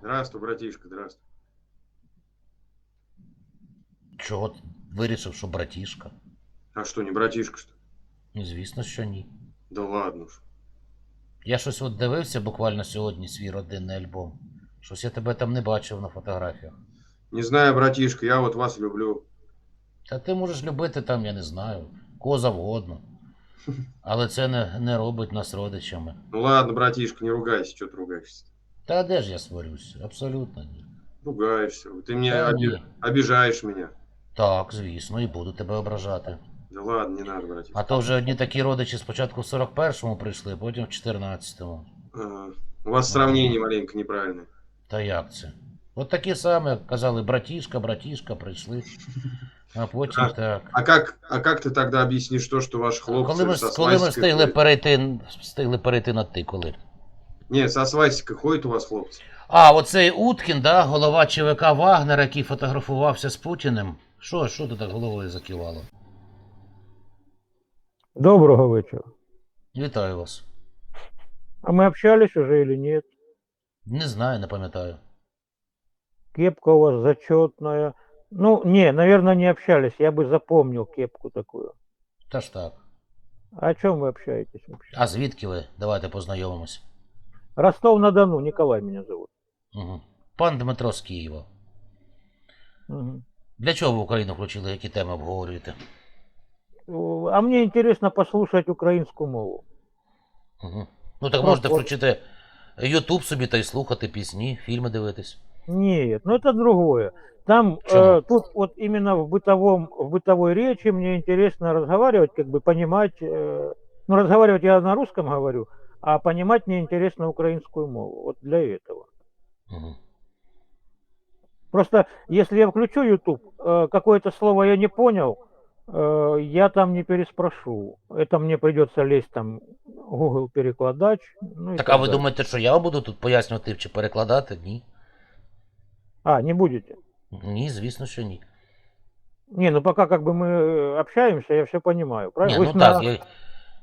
Здравствуй, братишка, здравствуй. Чого ти вирішив, що братішка? А что, не братишка, что? Ну, звісно, що ні. Да ладно уж. Я щось от дивився буквально сьогодні свій родинний альбом. Щось я тебе там не бачив на фотографіях. Не знаю, братишка, я вот вас люблю. Та ти можеш любити там, я не знаю, кого завгодно. Але це не, не робить нас родичами. Ну ладно, братишка, не ругайся, что ты ругаешься? Та де ж я сварюсь? Абсолютно ні. Ругаешься. Ты мне Да оби- не. обижаешь меня. Так, звісно, і буду тебе ображати. Да ладно, не надо, братишка. А то вже одні такі родичі спочатку в 41-му прийшли, потім в 14-му. Ага. У вас сравнение маленько неправильное. Та як це? От такі саме казали, братішка, братішка, прийшли. А потім Так. так. А как, а как ты тогда объяснишь то, что ваши хлопцы Коли ми, со коли ми свастикой встигли ходят? перейти, встигли перейти на ти, коли? Не, со свастикой ходят у вас хлопцы? А, оцей Уткін, да, голова ЧВК Вагнера, який фотографувався з Путіним. Що, що ти так головою закивало? Доброго вечера. Вітаю вас. А мы общались уже или нет? Не знаю, не пам'ятаю. Кепка у вас зачетная. Ну, не, наверное, не общались. Я бы запомнил кепку такую. Та ж так. А О чем вы общаетесь вообще? А звідки ви? Давайте познайомимось. Ростов-на-Дону, Николай меня зовут. Угу. Пан Дмитро з Києва. Мгм. Для чого ви Україну включили, які теми обговорюєте? О, А мне интересно послушать украинскую мову. Угу. Ну так Ну, можете от- включити Ютуб собі та й слухати пісні, фільми дивитись. Нет, ну это другое. Там Почему? э, тут вот именно в бытовом в бытовой речи мне интересно разговаривать, как бы понимать. э, ну разговаривать я на русском говорю, а понимать мне интересно украинскую мову. Вот для этого. Угу. Просто если я включу YouTube, э, какое-то слово я не понял, э, я там не переспрошу. Это мне придется лезть там Google перекладач. Ну, и Так, а ви далее. думаєте, що я буду тут пояснювати чи перекладати? Ні. А, не будете? Ні, звісно, що ні. Не, ну пока как бы мы э, общаемся, я все понимаю, Ні, правильно? Вы ну ж на- так, я...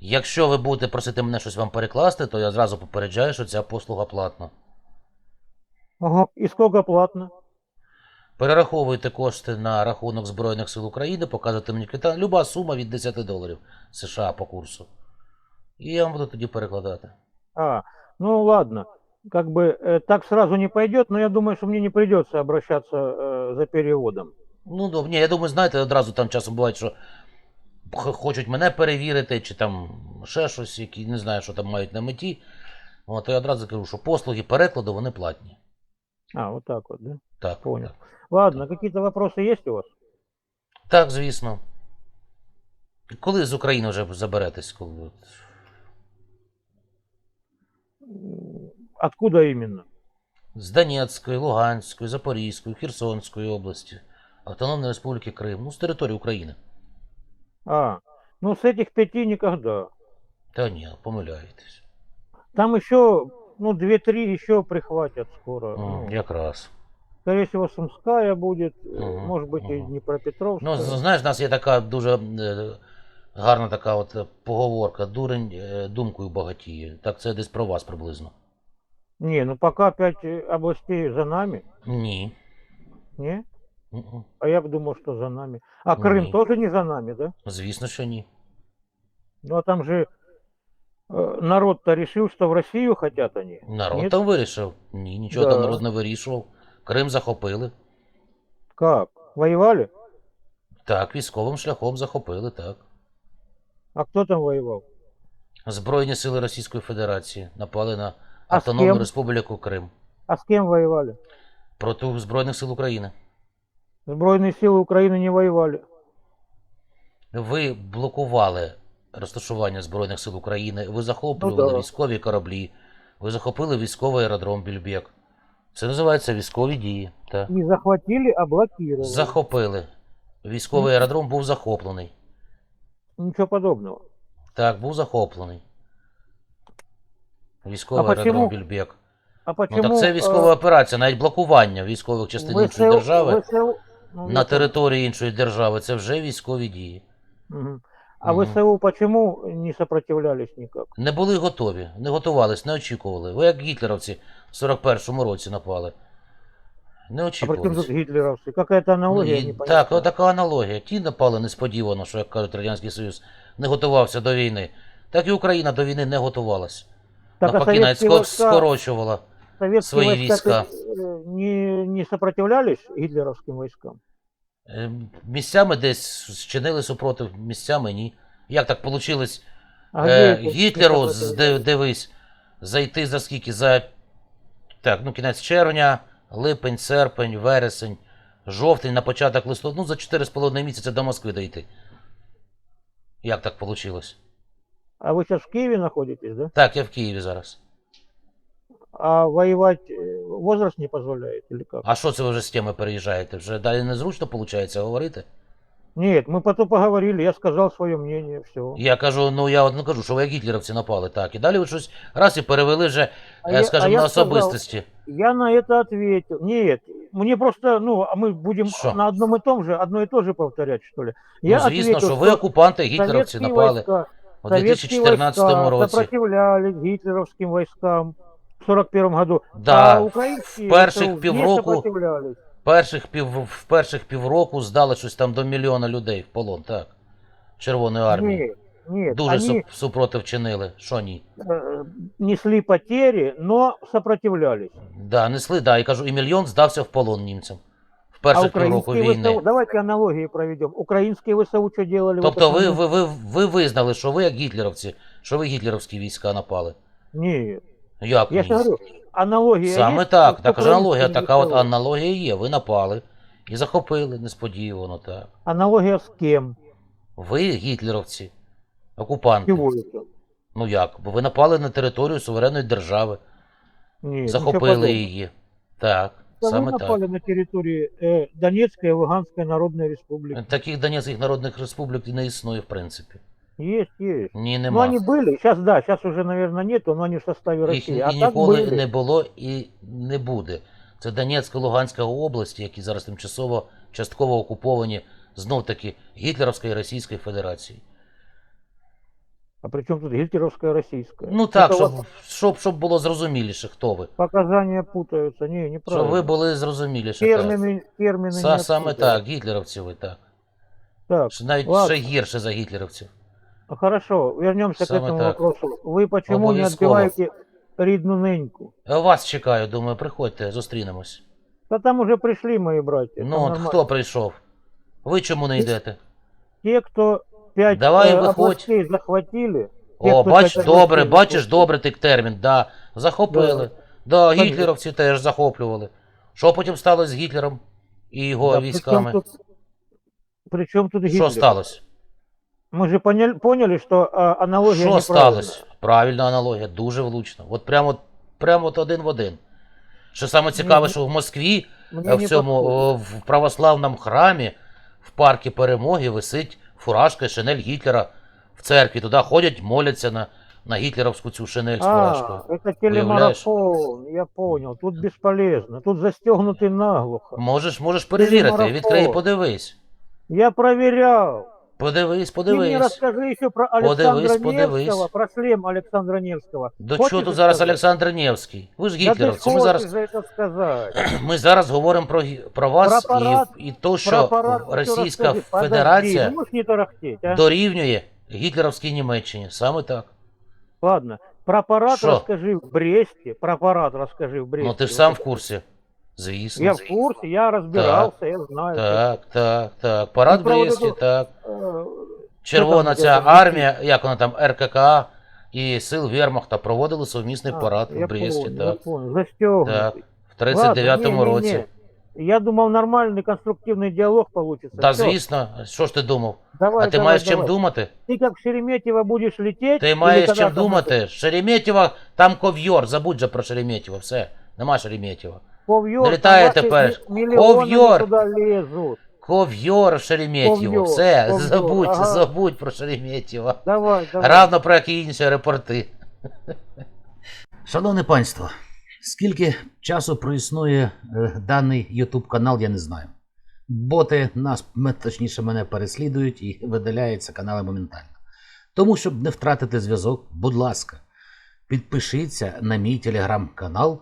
якщо ви будете просити мене щось вам перекласти, то я зразу попереджаю, що ця послуга платна. Ага, И сколько платно? Перераховуйте кошти на рахунок Збройних сил України, показуйте мені квитан. Люба сума від 10 доларів США по курсу. І я вам буду тоді перекладати. А, ну ладно. Как бы э, так сразу не пойдет, но я думаю, что мне не придется обращаться э, за переводом. Ну, добре, ні, я думаю, знаєте, одразу там часом буває, що х- хочуть мене перевірити, чи там ще щось, які не знаю, що там мають на меті. От, то я одразу кажу, що послуги перекладу вони платні. А, вот так вот, да? Так, Понял. Так, Ладно, какие-то вопросы есть у вас? так звісно. Коли з України вже заберетесь? Коли... Откуда именно? З Донецької, Луганської, Запорізької, Херсонської області, Автономної Республіки Крим, ну, з території України. А, ну с этих пяти никогда. Та ні, помиляєтесь. Там еще, ну, две-три еще прихватят скоро. М, Ну, якраз. скорее всего, Сумская будет, э, Мгм, может быть, и мгм. Днепропетровская. Ну, з- знаєш, в нас є така дуже е, гарна така от е, поговорка. Дурень е, думкою багатіє. Так це десь про вас приблизно. Не, ну пока пять э, областей за нами, Ні. не? Мгм. А я бы думал, что за нами. А Крым Не. тоже не за нами, да? Звісно, що ні. Ну, а там же э, народ-то решил, что в Россию хотят они. Народ Нет? там вирішив. Ні, нічого Да. там народ не вирішував. Крим захопили. Как? Воевали? Так, військовим шляхом захопили, так. А кто там воевал? Збройні сили Російської Федерації напали на А з Автономну ким? Республіку Крим А с кем воевали? проти Збройних сил України. Сбройные силы Украины не воевали. Ви блокували розташування Збройних сил України, ви захоплювали Ну да. військові кораблі, ви захопили військовий аеродром Більбек. Це називається військові дії. Так. Не захватили, а блокировали. Захопили. Військовий аеродром був захоплений. Ничего подобного. Так, був захоплений. Військовий А почему- аеродром Більбек. А почему... Ну так це э, військова операція, навіть блокування військових частин іншої ВСУ держави ВСУ ну, на території іншої держави це вже військові дії. Мгм. А Мгм. ВСУ почему не сопротивлялись никак? Не були готові, не готувались, не очікували. Ви як гітлеровці в 41-му році напали. Не А при очікували. тут гитлеровцы? Какая-то аналогия Ну, і- непонятная. так, отака аналогія. Ті напали несподівано, що, як кажуть, Радянський Союз не готувався до війни. Так і Україна до війни не готувалась. Так, а Навпаки, навіть советские ско- войска, скорочувала. советские свои войска войска. э, не, не сопротивлялись гитлеровским войскам? Е, Місцями десь зчинили супротив, місцями ні. Як так вийшло А е, где эти Гітлеру, не з- сопротивлялись? ди- дивись, зайти за скільки? За так, ну, кінець червня, липень, серпень, вересень, жовтень, на початок листопада, ну за 4,5 місяця до Москви дійти. Як так вийшло? А вы сейчас в Киеве находитесь, да? Так, я в Києві зараз. А воевать э, возраст не позволяет или как? А що це ви вже з теми переїжджаєте? Вже далі незручно виходить говорити? Нет, мы потом поговорили, я сказал свое мнение, все. Я кажу, ну я от не кажу, що ви як гітлерівці напали, так. І далі ви щось раз і перевели вже, А е, я- скажімо, а я на сказав- особистості. Я на это ответил. Нет, мне просто, ну, а мы будем Что? на одном и том же, одно и то же повторять, что ли? Ну, Я звісно, ответил, що ви окупанти, гітлерівці советские напали войска, у советские 2014 войска році. сопротивлялись гитлеровским войскам в 41 году. Да, а украинские в перших півроку-. Перших пів, в перших півроку здали щось там до мільйона людей в полон, так. Червоної армії. Нет, нет, Дуже они суп- супротив чинили. Що ні? э, несли потери, но сопротивлялись. Да, несли, да, і кажу, і мільйон здався в полон німцям. В А перших півроку украинские війни. ВСУ, давайте аналогии проведем. Украинские ВСУ что делали? Тобто ви, ви, ви, ви визнали, що ви як гітлерівці, що ви гітлерівські війська напали. Нет, Як я ні? же говорю, аналогия Саме есть так, с так же аналогія, украинскими така от ВСУ? аналогія є. Ви напали і захопили несподівано, так. Аналогия с кем? Ви гітлерівці, окупанти. Чего это? Ну як? Бо ви напали на територію суверенної держави, Нет, ничего захопили подобного. її. Так, Да вы саме напали так. на территории э, Донецкой и Луганской Народной Республики. Таких Донецьких народних республік і не існує, в принципі. Есть, есть. Ні, Ну, нема. они были, сейчас да, сейчас уже, наверное, нету, но они в составе Їх России. і А так ніколи были. не було і не буде. Це Донецька, Луганська області, які зараз тимчасово частково окуповані знов таки Гітлерівською і Російською Федерацією. А при чем тут гитлеровская российская? Ну так, Это у щоб, вас щоб, щоб було зрозуміліше, хто ви. Показания путаются. Не, Щоб неправильно. ви були зрозуміліше. Так. термины, термины Са, не саме отсюда. так, гітлерівці ви так. Так, Що Навіть ладно. ще гірше за гітлерівців. хорошо, вернемся к Самое этому так. вопросу. Вы почему не Обовязково. отбиваете ридну неньку? Я Вас чекаю, думаю, приходьте, зустрінемось. Да там уже пришли мои братья. там Ну, от нормально. хто прийшов? Ви чому не йдете? Те, кто пять Давай э, виходь. областей захватили. те, О, кто бач, пять добре, областей бачиш, захватили. добре ти термін, да. Захопили. Да, Конечно. гітлерівці теж захоплювали. Що потім сталося з Гітлером і його Да, при військами? чём тут, при чем тут Що Гитлер? сталося? Мы же поняли, поняли что а, аналогия Що неправильная. сталося? Правильна аналогія, дуже влучно. От прямо, прямо от один в один. Що саме цікаве, Ні, що в Москві, Мне е, в не цьому подходит. о, в православному храмі, в парку перемоги висить фуражка і шинель Гітлера в церкві. Туди ходять, моляться на, на гітлерівську цю шинель з фуражкою. А, это телемарафон, я понял. Тут бесполезно. Тут застегнутый наглухо. Можеш, можеш перевірити, марафон. відкрий і подивись. Я проверял. Подивись, Ты мне подивись. расскажи еще про Александра Подивись, подивись. Невского, про шлем Александра Невского. До Хочешь чого тут зараз сказать? Олександр Невський? Ви ж Да ты гітлерівці. Ми хочешь зараз, за это сказать. ми зараз говоримо про, гі- про вас Про парад- і, і то, Про що аппарат всё Російська расскажи. Подожди, Федерація ну можешь не тарахтеть, а? дорівнює гітлерівській Німеччині. Саме так. Ладно. Про аппарат Шо? расскажи в Бресте. Про аппарат расскажи в Бресте. Ну ти ж сам в курсі. Звісно. Я в курсе, я разбирался, я знаю. Так, так, так. Парад Ну, правда, Брестський, тут- так. Э, Червона там, ця де- армія, як вона там, РКК і сил Вермахта проводили сумісний а, парад я в Бресті. понял, я Так, понял. Застегнутый. так. В Ладно, 39-му не, не, році. не. Я думал, нормальный конструктивный диалог получится. Та Всё, звісно, що ж ти думав? давай, а ти давай, маєш чим давай. думати? Ты как в Шереметьево будешь лететь? Ти или маєш когда чим там думати. Шереметьєво, там ков'йор, забудь же про Шереметьєво, все. Нема Шереметьєва. Ковьор, Не летає тепер. Ковьор. туда лезут. Ков'йор Шереметьєво, Ков'йор, все, ков'йор, забудь, ага. забудь про Шереметьєво. Давай, давай. Равно про які інші аеропорти. Шановне панство, скільки часу проіснує е, даний YouTube канал, я не знаю. боти нас, м- точніше, мене переслідують і видаляються канали моментально. Тому, щоб не втратити зв'язок, будь ласка, підпишіться на мій телеграм-канал